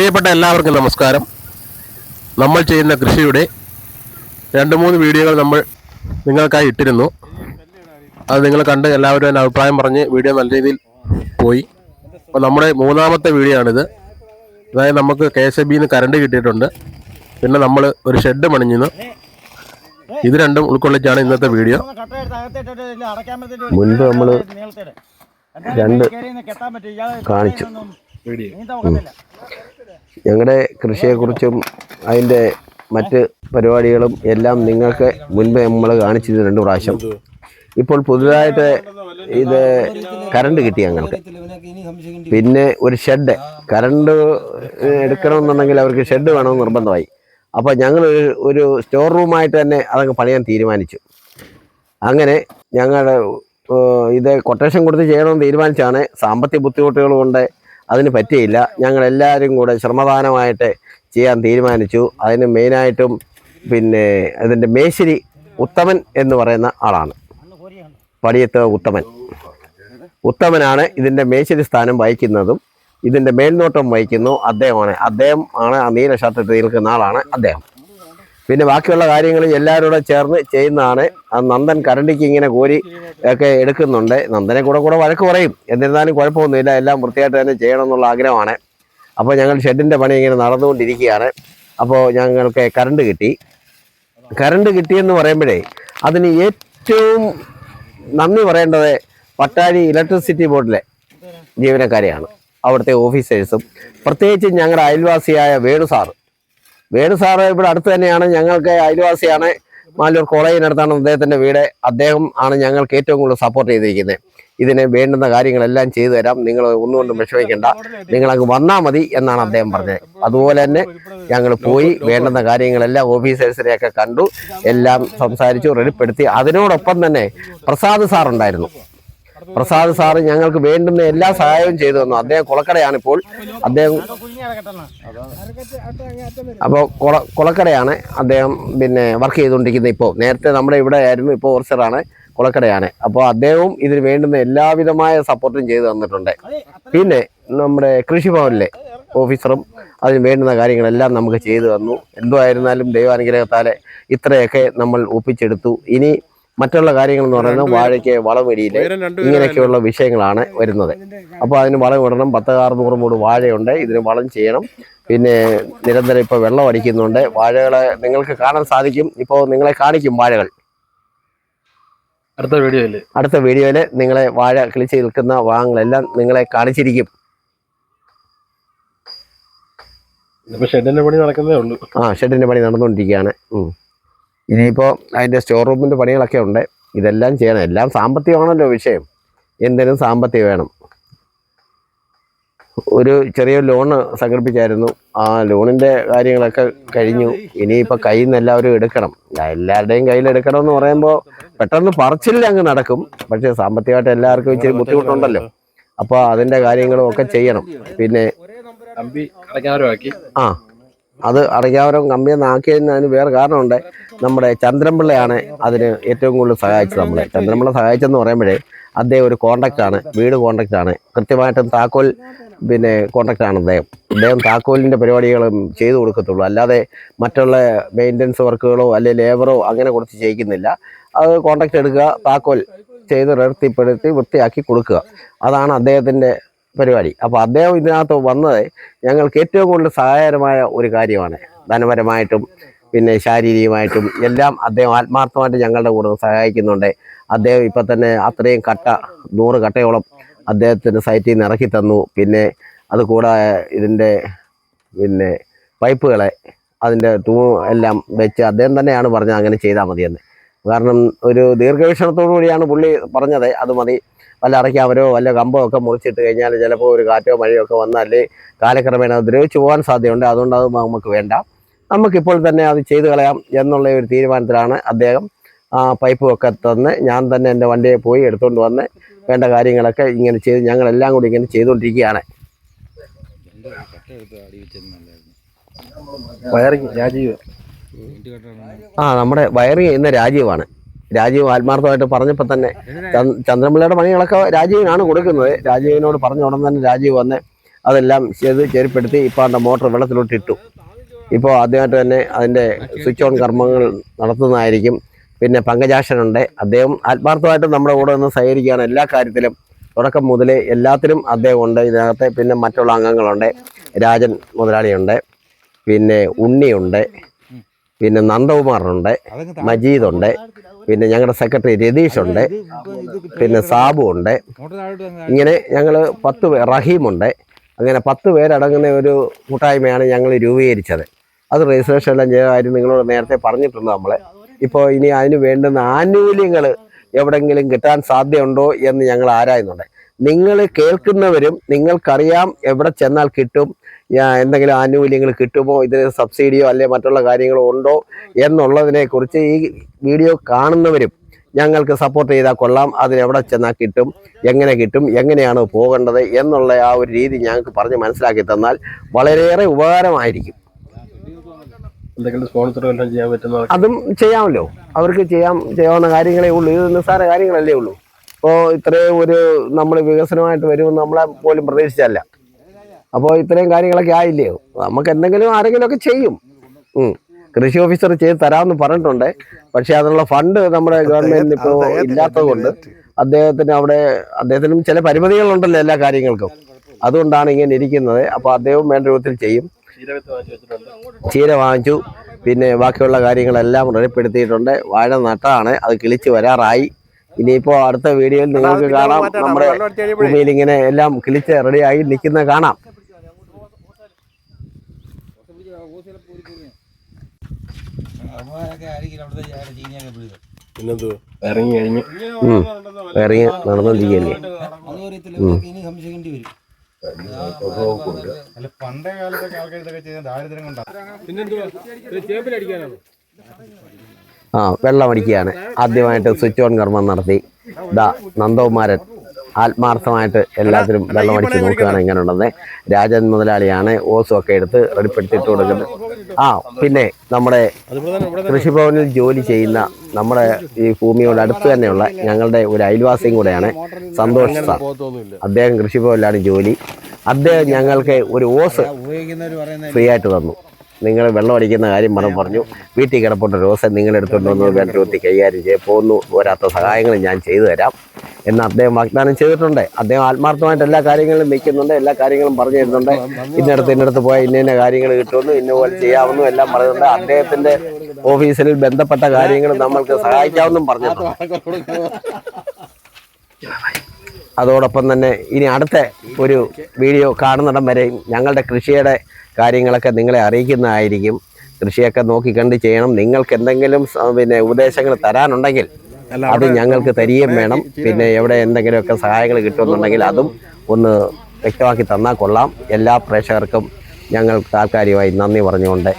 പ്രിയപ്പെട്ട എല്ലാവർക്കും നമസ്കാരം. നമ്മൾ ചെയ്യുന്ന കൃഷിയുടെ രണ്ട് മൂന്ന് വീഡിയോകൾ നമ്മൾ നിങ്ങൾക്കായി ഇട്ടിരുന്നു. അത് നിങ്ങൾ കണ്ട് എല്ലാവരും എന്റെ അഭിപ്രായം പറഞ്ഞ് വീഡിയോ നല്ല രീതിയിൽ പോയി. അപ്പോൾ നമ്മുടെ മൂന്നാമത്തെ വീഡിയോ ആണിത്. അതായത് നമുക്ക് കെ എസ് എ ബിന്ന് കറണ്ട് കിട്ടിയിട്ടുണ്ട്. പിന്നെ നമ്മൾ ഒരു ഷെഡ് മണിഞ്ഞിന്ന് ഇത് രണ്ടും ഉൾക്കൊള്ളിച്ചാണ് ഇന്നത്തെ വീഡിയോ. മുൻപ് നമ്മൾ രണ്ട് കാണിച്ചു. ഞങ്ങളുടെ കൃഷിയെക്കുറിച്ചും അതിന്റെ മറ്റ് പരിപാടികളും എല്ലാം നിങ്ങൾക്ക് മുൻപേ നമ്മൾ കാണിച്ചത് രണ്ട് പ്രാവശ്യം. ഇപ്പോൾ പുതുതായിട്ട് ഇത് കറണ്ട് കിട്ടി ഞങ്ങൾക്ക്. പിന്നെ ഒരു ഷെഡ് കറണ്ട് എടുക്കണമെന്നുണ്ടെങ്കിൽ അവർക്ക് ഷെഡ് വേണമെന്ന് നിർബന്ധമായി. അപ്പോൾ ഞങ്ങൾ ഒരു- സ്റ്റോർ റൂമായിട്ട് തന്നെ അതങ്ങ് പണിയാൻ തീരുമാനിച്ചു. അങ്ങനെ ഞങ്ങളുടെ ഇത് കൊട്ടേഷൻ കൊടുത്ത് ചെയ്യണമെന്ന് തീരുമാനിച്ചാണ് സാമ്പത്തിക ബുദ്ധിമുട്ടുകൾ കൊണ്ട് അതിന് പറ്റിയില്ല. ഞങ്ങൾ എല്ലാവരും കൂടെ ശ്രമദാനമായിട്ട് ചെയ്യാൻ തീരുമാനിച്ചു. അതിന് മെയിനായിട്ടും പിന്നെ അതിന്റെ മേശ്ശേരി ഉത്തമൻ എന്ന് പറയുന്ന ആളാണ്. പടിയത്ത് ഉത്തമൻ. ഉത്തമനാണ് ഇതിന്റെ മേശ്ശേരി സ്ഥാനം വഹിക്കുന്നതും ഇതിന്റെ മേൽനോട്ടം വഹിക്കുന്നു അദ്ദേഹമാണ്. അദ്ദേഹം ആണ് ആ നീല നിൽക്കുന്ന ആളാണ് അദ്ദേഹം. പിന്നെ ബാക്കിയുള്ള കാര്യങ്ങൾ എല്ലാവരും കൂടെ ചേർന്ന് ചെയ്യുന്നതാണ്. ആ നന്ദൻ കരണ്ടിക്ക് ഇങ്ങനെ കോരി ഒക്കെ എടുക്കുന്നുണ്ട്. നന്ദനെ കൂടെ കൂടെ വഴക്ക് പറയും. എന്നിരുന്നാലും കുഴപ്പമൊന്നുമില്ല. എല്ലാം വൃത്തിയായിട്ട് തന്നെ ചെയ്യണം എന്നുള്ള ആഗ്രഹമാണ്. അപ്പോൾ ഞങ്ങൾ ഷെഡിന്റെ പണി ഇങ്ങനെ നടന്നുകൊണ്ടിരിക്കുകയാണ്. അപ്പോൾ ഞങ്ങൾക്ക് കറണ്ട് കിട്ടി. കറണ്ട് കിട്ടിയെന്ന് പറയുമ്പോഴേ അതിന് ഏറ്റവും നന്ദി പറയേണ്ടത് പട്ടാഴി ഇലക്ട്രിസിറ്റി ബോർഡിലെ ജീവനക്കാരെയാണ്. അവിടുത്തെ ഓഫീസേഴ്സും. പ്രത്യേകിച്ച് ഞങ്ങളുടെ അയൽവാസിയായ വേണു സാറ്. വേണു സാറ് ഇവിടെ അടുത്ത് തന്നെയാണ്. ഞങ്ങൾക്ക് അയൽവാസിയാണ്. മാലൂർ കോളേജിനടുത്താണ് അദ്ദേഹത്തിന്റെ വീട്. അദ്ദേഹം ആണ് ഞങ്ങൾക്ക് ഏറ്റവും കൂടുതൽ സപ്പോർട്ട് ചെയ്തിരിക്കുന്നത്. ഇതിന് വേണ്ടുന്ന കാര്യങ്ങളെല്ലാം ചെയ്തു തരാം. നിങ്ങൾ ഒന്നുകൊണ്ടും വിഷമിക്കേണ്ട. നിങ്ങളങ്ങ് വന്നാൽ മതി എന്നാണ് അദ്ദേഹം പറഞ്ഞത്. അതുപോലെ തന്നെ ഞങ്ങൾ പോയി വേണ്ടുന്ന കാര്യങ്ങളെല്ലാം ഓഫീസേഴ്സിനെയൊക്കെ കണ്ടു. എല്ലാം സംസാരിച്ചു റെഡിപ്പെടുത്തി അതിനോടൊപ്പം തന്നെ പ്രസാദ് സാർ ഉണ്ടായിരുന്നു പ്രസാദ് സാറ് ഞങ്ങൾക്ക് വേണ്ടുന്ന എല്ലാ സഹായവും ചെയ്തു തന്നു. അദ്ദേഹം കുളക്കടയാണ് ഇപ്പോൾ അദ്ദേഹം അപ്പോൾ കുള കുളക്കടയാണ് അദ്ദേഹം പിന്നെ വർക്ക് ചെയ്തുകൊണ്ടിരിക്കുന്നത് ഇപ്പോൾ. നേരത്തെ നമ്മുടെ ഇവിടെ ആയിരുന്നു ഇപ്പോൾ ഓർച്ചറാണ് കുളക്കടയാണ്. അപ്പോൾ അദ്ദേഹവും ഇതിന് വേണ്ടുന്ന എല്ലാവിധമായ സപ്പോർട്ടും ചെയ്തു തന്നിട്ടുണ്ട്. പിന്നെ നമ്മുടെ കൃഷിഭവനിലെ ഓഫീസറും അതിന് വേണ്ടുന്ന കാര്യങ്ങളെല്ലാം നമുക്ക് ചെയ്തു തന്നു. എന്തുമായിരുന്നാലും ദൈവാനുഗ്രഹത്താലെ ഇത്രയൊക്കെ നമ്മൾ ഒപ്പിച്ചെടുത്തു. ഇനി മറ്റുള്ള കാര്യങ്ങൾ എന്ന് പറയുന്നത് വാഴയ്ക്ക് വളമിടിയിൽ ഇങ്ങനെയൊക്കെയുള്ള വിഷയങ്ങളാണ് വരുന്നത്. അപ്പോൾ അതിന് വളം ഇടണം. പത്ത് അറുന്നൂറ് മൂട് വാഴയുണ്ട്. ഇതിന് വളം ചെയ്യണം. പിന്നെ നിരന്തരം ഇപ്പോൾ വെള്ളം അടിക്കുന്നുണ്ട്. വാഴകളെ നിങ്ങൾക്ക് കാണാൻ സാധിക്കും. ഇപ്പോൾ നിങ്ങളെ കാണിക്കും വാഴകൾ. അടുത്ത വീഡിയോയിൽ അടുത്ത വീഡിയോയിൽ നിങ്ങളെ വാഴ കിളിച്ച് നിൽക്കുന്ന ഭാഗങ്ങളെല്ലാം നിങ്ങളെ കാണിച്ചിരിക്കും. ഇപ്പൊ ഷെഡിന്റെ പണി നടക്കുന്നേ ഉള്ളൂ. ആ ഷെഡിന്റെ പണി നടന്നുകൊണ്ടിരിക്കുകയാണ്. ഉം. ഇനിയിപ്പോൾ അതിന്റെ സ്റ്റോർ റൂമിന്റെ പണികളൊക്കെ ഉണ്ട്. ഇതെല്ലാം ചെയ്യണം. എല്ലാം സാമ്പത്തികമാണല്ലോ വിഷയം. എന്തിനും സാമ്പത്തികം വേണം. ഒരു ചെറിയ ലോണ് സംഘടിപ്പിച്ചായിരുന്നു. ആ ലോണിന്റെ കാര്യങ്ങളൊക്കെ കഴിഞ്ഞു. ഇനിയിപ്പോൾ കയ്യിൽ നിന്ന് എല്ലാവരും എടുക്കണം. എല്ലാവരുടെയും കയ്യിൽ എടുക്കണം എന്ന് പറയുമ്പോൾ പെട്ടെന്ന് പറച്ചില്ല അങ്ങ് നടക്കും. പക്ഷേ സാമ്പത്തികമായിട്ട് എല്ലാവർക്കും ഇച്ചിരി ബുദ്ധിമുട്ടുണ്ടല്ലോ. അപ്പോൾ അതിന്റെ കാര്യങ്ങളും ഒക്കെ ചെയ്യണം. പിന്നെ ആ. അത് അടയ്ക്കാവരം കമ്പിയെന്ന് നാക്കിയതിന് വേറെ കാരണമുണ്ട്. നമ്മുടെ ചന്ദ്രൻപിള്ളയാണ് അതിന് ഏറ്റവും കൂടുതൽ സഹായിച്ചത് നമ്മളെ. ചന്ദ്രൻപിള്ള സഹായിച്ചെന്ന് പറയുമ്പോഴേ അദ്ദേഹം ഒരു കോണ്ടാക്ട് ആണ് വീട് കോണ്ടാക്ട് ആണ്. കൃത്യമായിട്ടും താക്കോൽ പിന്നെ കോണ്ടാക്ട് ആണ് അദ്ദേഹം. അദ്ദേഹം താക്കോലിന്റെ പരിപാടികളും ചെയ്തു കൊടുക്കത്തുള്ളൂ. അല്ലാതെ മറ്റുള്ള മെയിന്റനൻസ് വർക്കുകളോ അല്ലെങ്കിൽ ലേബറോ അങ്ങനെ കൊടുത്ത് ചെയ്യിക്കുന്നില്ല. അത് കോണ്ടാക്ട് എടുക്കുക താക്കോൽ ചെയ്ത് നിർത്തിപ്പെടുത്തി വൃത്തിയാക്കി കൊടുക്കുക. അതാണ് അദ്ദേഹത്തിന്റെ പരിപാടി. അപ്പോൾ അദ്ദേഹം ഇതിനകത്ത് വന്നത് ഞങ്ങൾക്ക് ഏറ്റവും കൂടുതൽ സഹായകരമായ ഒരു കാര്യമാണ്. ധനപരമായിട്ടും പിന്നെ ശാരീരികമായിട്ടും എല്ലാം അദ്ദേഹം ആത്മാർത്ഥമായിട്ട് ഞങ്ങളുടെ കൂടെ സഹായിക്കുന്നുണ്ട്. അദ്ദേഹം ഇപ്പം തന്നെ അത്രയും കട്ട നൂറ് കട്ടയോളം അദ്ദേഹത്തിന് സൈറ്റിൽ നിന്ന് ഇറക്കി തന്നു. പിന്നെ അത് കൂടാതെ ഇതിന്റെ പിന്നെ പൈപ്പുകളെ അതിന്റെ തൂ എല്ലാം വെച്ച് അദ്ദേഹം തന്നെയാണ് പറഞ്ഞത് അങ്ങനെ ചെയ്താൽ മതിയെന്ന്. കാരണം ഒരു ദീർഘവീക്ഷണത്തോടു കൂടിയാണ് പുള്ളി പറഞ്ഞത്. അത് മതി. വല്ല അടയ്ക്കാവരോ വല്ല കമ്പോ ഒക്കെ മുറിച്ചിട്ട് കഴിഞ്ഞാൽ ചിലപ്പോൾ ഒരു കാറ്റോ മഴയോ ഒക്കെ വന്നാൽ കാലക്രമേണ അത് ദ്രവിച്ചു പോകാൻ സാധ്യതയുണ്ട്. അതുകൊണ്ട് അത് നമുക്ക് വേണ്ട. നമുക്കിപ്പോൾ തന്നെ അത് ചെയ്തു കളയാം എന്നുള്ള ഒരു തീരുമാനത്തിലാണ് അദ്ദേഹം ആ പൈപ്പ് ഒക്കെ തന്ന് ഞാൻ തന്നെ എന്റെ വണ്ടിയെ പോയി എടുത്തുകൊണ്ട് വന്ന് വേണ്ട കാര്യങ്ങളൊക്കെ ഇങ്ങനെ ചെയ്ത് ഞങ്ങളെല്ലാം കൂടി ഇങ്ങനെ ചെയ്തുകൊണ്ടിരിക്കുകയാണ്. വയറിങ് രാജീവ്. ആ നമ്മുടെ വയറിങ് ചെയ്യുന്ന രാജീവാണ്. രാജീവ് ആത്മാർത്ഥമായിട്ട് പറഞ്ഞപ്പോൾ തന്നെ ചന്ദ്- ചന്ദ്രൻപിള്ളയുടെ പണികളൊക്കെ രാജീവിനാണ് കൊടുക്കുന്നത്. രാജീവിനോട് പറഞ്ഞ ഉടൻ തന്നെ രാജീവ് വന്ന് അതെല്ലാം ചെയ്ത് ചെരുപ്പെടുത്തി ഇപ്പോൾ അതിന്റെ മോട്ടർ വെള്ളത്തിലോട്ട് ഇട്ടു. ഇപ്പോൾ ആദ്യമായിട്ട് തന്നെ അതിന്റെ സ്വിച്ച് ഓൺ കർമ്മങ്ങൾ നടത്തുന്നതായിരിക്കും. പിന്നെ പങ്കജാക്ഷനുണ്ട്. അദ്ദേഹം ആത്മാർത്ഥമായിട്ട് നമ്മുടെ കൂടെ നിന്ന് സഹകരിക്കുകയാണ് എല്ലാ കാര്യത്തിലും. തുടക്കം മുതലേ എല്ലാത്തിലും അദ്ദേഹം ഉണ്ട് ഇതിനകത്ത്. പിന്നെ മറ്റുള്ള അംഗങ്ങളുണ്ട്. രാജൻ മുതലാളിയുണ്ട്. പിന്നെ ഉണ്ണിയുണ്ട്. പിന്നെ നന്ദകുമാറുണ്ട് മജീദുണ്ട് പിന്നെ ഞങ്ങളുടെ സെക്രട്ടറി രതീഷുണ്ട് പിന്നെ സാബു ഉണ്ട് ഇങ്ങനെ ഞങ്ങൾ പത്ത് പേർ റഹീമുണ്ട്. അങ്ങനെ പത്ത് പേരടങ്ങുന്ന ഒരു കൂട്ടായ്മയാണ് ഞങ്ങൾ രൂപീകരിച്ചത്. അത് രജിസ്ട്രേഷൻ എല്ലാം ചെയ്ത കാര്യം നിങ്ങളോട് നേരത്തെ പറഞ്ഞിട്ടുണ്ട് നമ്മൾ ഇപ്പോൾ ഇനി അതിന് വേണ്ടുന്ന ആനുകൂല്യങ്ങൾ എവിടെങ്കിലും കിട്ടാൻ സാധ്യതയുണ്ടോ എന്ന് ഞങ്ങൾ ആരായുന്നുണ്ട്. നിങ്ങൾ കേൾക്കുന്നവരും നിങ്ങൾക്കറിയാം എവിടെ ചെന്നാൽ കിട്ടും എന്തെങ്കിലും ആനുകൂല്യങ്ങൾ കിട്ടുമോ? ഇതിന് സബ്സിഡിയോ അല്ലെ മറ്റുള്ള കാര്യങ്ങളോ ഉണ്ടോ എന്നുള്ളതിനെ കുറിച്ച് ഈ വീഡിയോ കാണുന്നവരും ഞങ്ങൾക്ക് സപ്പോർട്ട് ചെയ്താൽ കൊള്ളാം. അതിനെവിടെ ചെന്നാൽ കിട്ടും? എങ്ങനെ കിട്ടും? എങ്ങനെയാണ് പോകേണ്ടത്? എന്നുള്ള ആ ഒരു രീതി ഞങ്ങൾക്ക് പറഞ്ഞ് മനസ്സിലാക്കി തന്നാൽ വളരെയേറെ ഉപകാരമായിരിക്കും. അതും ചെയ്യാമല്ലോ. അവർക്ക് ചെയ്യാം ചെയ്യാവുന്ന കാര്യങ്ങളേ ഉള്ളൂ. ഇത് നിസ്സാര കാര്യങ്ങളല്ലേ ഉള്ളൂ. ഇപ്പോൾ ഇത്രയും ഒരു നമ്മൾ വികസനമായിട്ട് വരുമെന്ന് നമ്മളെ പോലും പ്രതീക്ഷിച്ചല്ല അപ്പോൾ ഇത്രയും കാര്യങ്ങളൊക്കെ ആയില്ലേ? നമുക്ക് എന്തെങ്കിലും ആരെങ്കിലുമൊക്കെ ചെയ്യും. കൃഷി ഓഫീസർ ചെയ്ത് തരാമെന്ന് പറഞ്ഞിട്ടുണ്ട്. പക്ഷേ അതിനുള്ള ഫണ്ട് നമ്മുടെ ഗവൺമെന്റിന് ഇപ്പോൾ ഇല്ലാത്തതുകൊണ്ട് അദ്ദേഹത്തിന് അവിടെ അദ്ദേഹത്തിനും ചില പരിമിതികളുണ്ടല്ലോ എല്ലാ കാര്യങ്ങൾക്കും. അതുകൊണ്ടാണ് ഇങ്ങനെ ഇരിക്കുന്നത്. അപ്പോൾ അദ്ദേഹം വേണ്ട രൂപത്തിൽ ചെയ്യും. ചീര വാങ്ങിച്ചു. പിന്നെ ബാക്കിയുള്ള കാര്യങ്ങളെല്ലാം റെഡിപ്പെടുത്തിയിട്ടുണ്ട് വാഴ നട്ടാണ്. അത് കിളിച്ച് വരാറായി. ഇനിയിപ്പോൾ അടുത്ത വീഡിയോയിൽ നിങ്ങൾക്ക് കാണാം. നമ്മുടെ ഭൂമിയിൽ ഇങ്ങനെ എല്ലാം കിളിച്ച് റെഡിയായി നിൽക്കുന്ന കാണാം. പിന്നെന്തു? ഇറങ്ങി കഴിഞ്ഞു. ഇറങ്ങി സംശയിക്കേണ്ടി വരും. അല്ല പണ്ടേ കാലത്തൊക്കെ ആൾക്കാർ ഇതൊക്കെ ദാരിദ്ര്യം കൊണ്ടാണ് ആ വെള്ളം അടിക്കുകയാണ്. ആദ്യമായിട്ട് സ്വിച്ച് ഓൺ കർമ്മം നടത്തി. ദാ നന്ദകുമാരൻ. ആത്മാർത്ഥമായിട്ട് എല്ലാത്തിനും വെള്ളം അടിച്ച് നോക്കുകയാണ് എങ്ങനെ ഉണ്ടെന്ന് രാജൻ മുതലാളിയാണ് ഓസും ഒക്കെ എടുത്ത് റെഡിപ്പെടുത്തിയിട്ട് കൊടുക്കുന്നത്. ആ പിന്നെ നമ്മുടെ കൃഷിഭവനിൽ ജോലി ചെയ്യുന്ന നമ്മുടെ ഈ ഭൂമിയോട് അടുത്ത് തന്നെയുള്ള ഞങ്ങളുടെ ഒരു അയൽവാസിയും കൂടെയാണ് സന്തോഷ് സാർ. അദ്ദേഹം കൃഷിഭവനിലാണ് ജോലി. അദ്ദേഹം ഞങ്ങൾക്ക് ഒരു ഓസ് ഫ്രീ ആയിട്ട് തന്നു. നിങ്ങൾ വെള്ളം അടിക്കുന്ന കാര്യം മറന്നു പറഞ്ഞു. വീട്ടിൽ കിടപ്പുണ്ട് ഒരു നിങ്ങൾ എടുത്തുകൊണ്ട് വന്ന് വേണ്ട രൂപത്തിൽ കൈകാര്യം ചെയ്യാൻ പോകുന്നു. പോരാത്ത സഹായങ്ങൾ ഞാൻ ചെയ്തു തരാം. എന്ന് അദ്ദേഹം വാഗ്ദാനം ചെയ്തിട്ടുണ്ട്. അദ്ദേഹം ആത്മാർത്ഥമായിട്ട് എല്ലാ കാര്യങ്ങളും വയ്ക്കുന്നുണ്ട് എല്ലാ കാര്യങ്ങളും പറഞ്ഞു തരുന്നുണ്ട്. ഇന്നടത്ത് ഇന്നടത്ത് പോയാൽ ഇന്ന ഇന്ന കാര്യങ്ങൾ കിട്ടുമെന്നും ഇന്ന പോലെ ചെയ്യാമെന്നും എല്ലാം പറയുന്നുണ്ട്. അദ്ദേഹത്തിന്റെ ഓഫീസിൽ ബന്ധപ്പെട്ട കാര്യങ്ങൾ നമ്മൾക്ക് സഹായിക്കാമെന്നും പറഞ്ഞിട്ടുണ്ട്. അതോടൊപ്പം തന്നെ ഇനി അടുത്ത ഒരു വീഡിയോ കാണുന്നിടം വരെ ഞങ്ങളുടെ കൃഷിയുടെ കാര്യങ്ങളൊക്കെ നിങ്ങളെ അറിയിക്കുന്നതായിരിക്കും. കൃഷിയൊക്കെ നോക്കി കണ്ട് ചെയ്യണം. നിങ്ങൾക്ക് എന്തെങ്കിലും പിന്നെ ഉപദേശങ്ങൾ തരാനുണ്ടെങ്കിൽ അത് ഞങ്ങൾക്ക് തരികയും വേണം. പിന്നെ എവിടെ എന്തെങ്കിലുമൊക്കെ സഹായങ്ങൾ കിട്ടുമെന്നുണ്ടെങ്കിൽ അതും ഒന്ന് വ്യക്തമാക്കി തന്നാൽ കൊള്ളാം. എല്ലാ പ്രേക്ഷകർക്കും ഞങ്ങൾ താൽക്കാലികമായി നന്ദി പറഞ്ഞുകൊണ്ട്